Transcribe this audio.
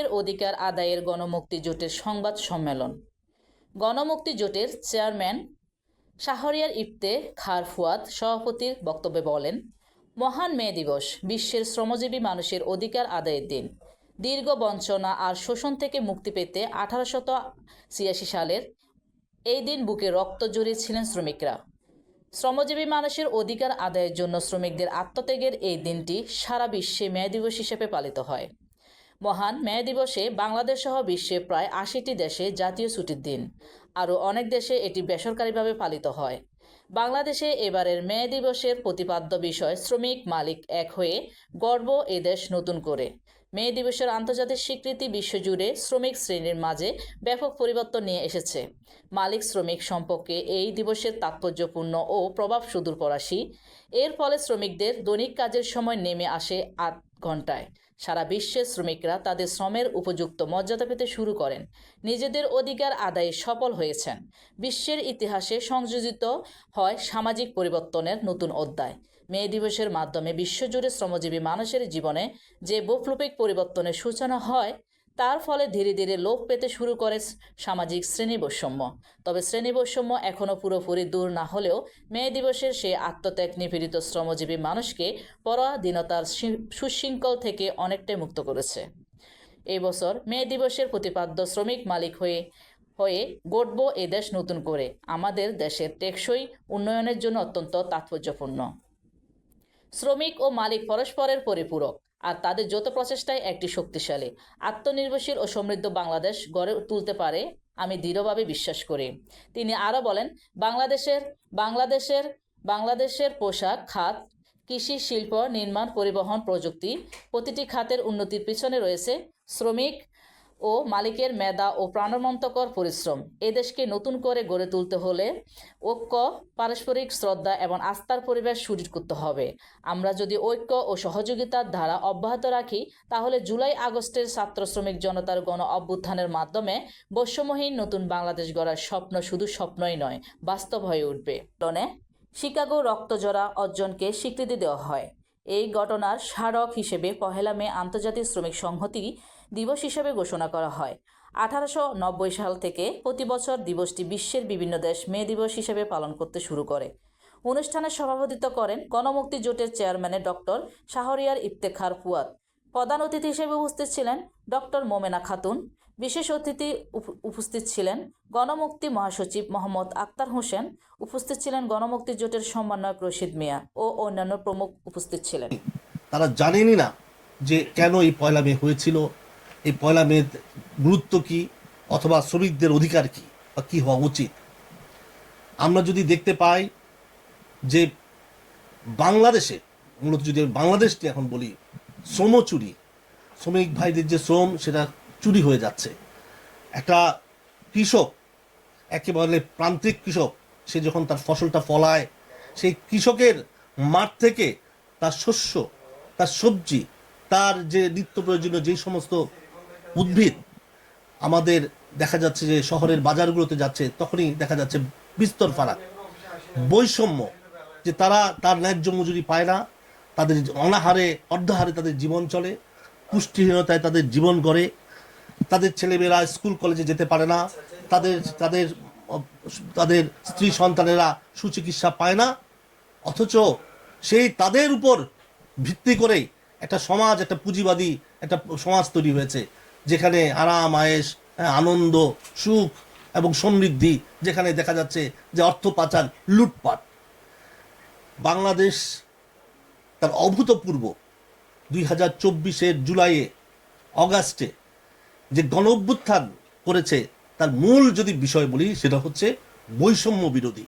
শ্রমিকের অধিকার আদায়ের গণমুক্তি জোটের সংবাদ সম্মেলন। গণমুক্তি জোটের চেয়ারম্যান শাহরিয়ার ইফতে খার ফুয়াদ সভাপতির বক্তব্যে বলেন, মহান মে দিবস, বিশ্বের শ্রমজীবী মানুষের অধিকার আদায়ের দিন। দীর্ঘ বঞ্চনা আর শোষণ থেকে মুক্তি পেতে আঠারোশত ছিয়াশি সালের এই দিন বুকে রক্ত জড়িয়েছিলেন শ্রমিকরা। শ্রমজীবী মানুষের অধিকার আদায়ের জন্য শ্রমিকদের আত্মত্যাগের এই দিনটি সারা বিশ্বে মে দিবস হিসেবে পালিত হয়। মহান মে দিবসে বাংলাদেশ সহ বিশ্বে প্রায় আশিটি দেশে জাতীয় ছুটির দিন। আরও অনেক দেশে এটি বেসরকারিভাবে পালিত হয়। বাংলাদেশে এবারের মে দিবসের প্রতিপাদ্য বিষয় শ্রমিক মালিক এক হয়ে গর্ব এ দেশ নতুন করে। মে দিবসের আন্তর্জাতিক স্বীকৃতি বিশ্বজুড়ে শ্রমিক শ্রেণির মাঝে ব্যাপক পরিবর্তন নিয়ে এসেছে। মালিক শ্রমিক সম্পর্কে এই দিবসের তাৎপর্যপূর্ণ ও প্রভাব সুদূরপ্রবাসী। এর ফলে শ্রমিকদের দৈনিক কাজের সময় নেমে আসে আট ঘন্টায় সারা বিশ্বের শ্রমিকরা তাদের শ্রমের উপযুক্ত মর্যাদা পেতে শুরু করেন। নিজেদের অধিকার আদায়ে সফল হয়েছেন। বিশ্বের ইতিহাসে সংযোজিত হয় সামাজিক পরিবর্তনের নতুন অধ্যায়। মে দিবসের মাধ্যমে বিশ্বজুড়ে শ্রমজীবী মানুষের জীবনে যে বৈপ্লবিক পরিবর্তনের সূচনা হয় তার ফলে ধীরে ধীরে লোপ পেতে শুরু করে সামাজিক শ্রেণি বৈষম্য তবে শ্রেণি বৈষম্য এখনও পুরোপুরি দূর না হলেও মে দিবসের সে আত্মত্যাগ নিপীড়িত শ্রমজীবী মানুষকে পরাধীনতার সুশৃঙ্খল থেকে অনেকটাই মুক্ত করেছে। এই বছর মে দিবসের প্রতিপাদ্য শ্রমিক মালিক হয়ে হয়ে গড়ব এ দেশ নতুন করে। আমাদের দেশের টেকসই উন্নয়নের জন্য অত্যন্ত তাৎপর্যপূর্ণ। শ্রমিক ও মালিক পরস্পরের পরিপূরক। আর তাদের যত প্রচেষ্টায় একটি শক্তিশালী, আত্মনির্ভরশীল ও সমৃদ্ধ বাংলাদেশ গড়ে তুলতে পারে আমি দৃঢ়ভাবে বিশ্বাস করি। তিনি আরও বলেন, বাংলাদেশের বাংলাদেশের বাংলাদেশের পোশাক, খাত, কৃষি, শিল্প, নির্মাণ, পরিবহন প্রযুক্তি প্রতিটি খাতের উন্নতির পিছনে রয়েছে শ্রমিক ও মালিকের মেধা ও প্রাণবন্তকর পরিশ্রম। এদেশকে নতুন করে গড়ে তুলতে হলে ঐক্য, পারস্পরিক শ্রদ্ধা এবং আস্থার পরিবেশ সুযোগ করতে হবে। আমরা যদি ঐক্য ও সহযোগিতার ধারা অব্যাহত রাখি, তাহলে জুলাই আগস্টের ছাত্র শ্রমিক জনতার গণ অভ্যুত্থানের মাধ্যমে বৈষম্যহীন নতুন বাংলাদেশ গড়ার স্বপ্ন শুধু স্বপ্নই নয়, বাস্তব হয়ে উঠবে। শিকাগো রক্তজরা অর্জনকে স্বীকৃতি দেওয়া হয়। এই ঘটনার স্মারক হিসেবে পহেলা মে আন্তর্জাতিক শ্রমিক সংহতি দিবস হিসেবে ঘোষণা করা হয়। আঠারোশো নব্বই সাল থেকে প্রতি বছর দিবসটি বিশ্বের বিভিন্ন দেশ মে দিবস হিসেবে পালন করতে শুরু করে। অনুষ্ঠানে সভাপতিত্ব করেন গণমুক্তি জোটের চেয়ারম্যানে ডক্টর শাহরিয়ার ইফতেখার ফুয়াদ। প্রধান অতিথি হিসেবে উপস্থিত ছিলেন ডক্টর মোমেনা খাতুন বিশেষ অতিথি উপ- উপস্থিত ছিলেন গণমুক্তি মহাসচিব মোহাম্মদ আক্তার হোসেন, উপস্থিত ছিলেন গণমুক্তি জোটের সমন্বয়ক রশিদ মিয়া ও অন্যান্য প্রমুখ উপস্থিত ছিলেন। তারা জানেনই না যে কেন এই পয়লা মে হয়েছিল, এই পয়লা মের গুরুত্ব কি অথবা শ্রমিকদের অধিকার কি বা কি হওয়া উচিত। আমরা যদি দেখতে পাই যে বাংলাদেশে, মূলত যদি আমি বাংলাদেশকে এখন বলি শ্রম চুরি শ্রমিক ভাইদের যে শ্রম, সেটা চুরি হয়ে যাচ্ছে। একটা কৃষক, একেবারে প্রান্তিক কৃষক, সে যখন তার ফসলটা ফলায়, সেই কৃষকের মাঠ থেকে তার শস্য, তার সবজি, তার যে নিত্য প্রয়োজনীয় যেই সমস্ত উদ্ভিদ আমাদের দেখা যাচ্ছে যে শহরের বাজারগুলোতে যাচ্ছে, তখনই দেখা যাচ্ছে বিস্তর ফারাক। বৈষম্য, যে তারা তার ন্যায্য মজুরি পায় না, তাদের অনাহারে, অর্ধাহারে তাদের জীবন চলে, পুষ্টিহীনতায় তাদের জীবন গড়ে তাদের ছেলেমেয়েরা স্কুল, কলেজে যেতে পারে না। তাদের তাদের তাদের স্ত্রী সন্তানেরা সুচিকিৎসা পায় না। অথচ সেই তাদের উপর ভিত্তি করেই একটা সমাজ, একটা পুঁজিবাদী, একটা সমাজ তৈরি হয়েছে, যেখানে আরাম আয়েস আনন্দ, সুখ এবং সমৃদ্ধি, যেখানে দেখা যাচ্ছে যে অর্থ পাচার, লুটপাট। বাংলাদেশ তার অভূতপূর্ব দুই হাজার চব্বিশের জুলাইয়ে, অগাস্টে যে গণ করেছে তার মূল যদি বিষয় বলি সেটা হচ্ছে বৈষম্য বিরোধী।